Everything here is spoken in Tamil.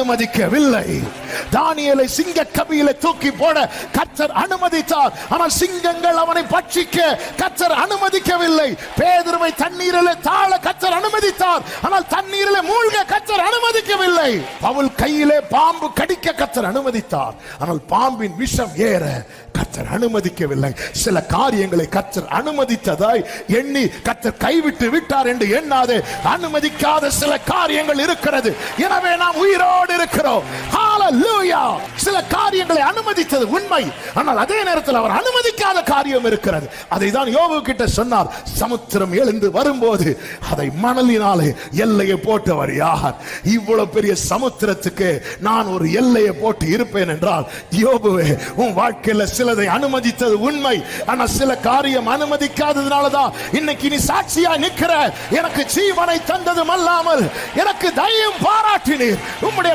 அனுமதிக்கவில்லை. தானியலை சிங்க கபியில தூக்கி போட கத்தர் அனுமதித்தார். ஆனால் சிங்கங்கள் அவனை பட்சிக்க கத்தர் அனுமதிக்கவில்லை. பேதுருவை தண்ணீரில் தாழ கத்தர் அனுமதித்தார். ஆனால் தண்ணீரில் மூழ்க இல்லை. பவுல் கையிலே பாம்பு கடிக்க கத்தர் அனுமதித்தார். ஆனால் பாம்பின் விஷம் ஏற கத்தர் அனுமதிக்கவில்லை. சில காரியங்களை கத்தர் அனுமதித்ததாய் எண்ணி கத்தர் கைவிட்டு விட்டார் என்று எண்ணாதே. அனுமதிக்காத சில காரியங்கள் இருக்கிறது. எனவே நாம் உயிரோடு இருக்கிறோம். சில காரியங்களை அனுமதித்தது உண்மை. ஆனால் அதே நேரத்தில் அவர் அனுமதிக்காத காரியம் இருக்கிறது. அதை தான் யோபு கிட்ட சொன்னார். சமுத்திரம் எழுந்து வரும்போது அதை மணலினாலே எல்லையை போட்டவர் யார்? இவ்வளவு பெரிய சமுத்திரத்துக்கு நான் ஒரு எல்லையை போட்டு இருப்பேன் என்றால் யோபுவே உன் வாழ்க்கையில சிலதை அனுமதித்தது உண்மை. ஆனா சில காரியம் அனுமதிக்காததுனாலதான் இன்னைக்கு நீ சாட்சியா நிக்கிற எனக்கு ஜீவனை தந்ததும் அல்லாமல் எனக்கு தயம் பாராட்டினீர். உம்முடைய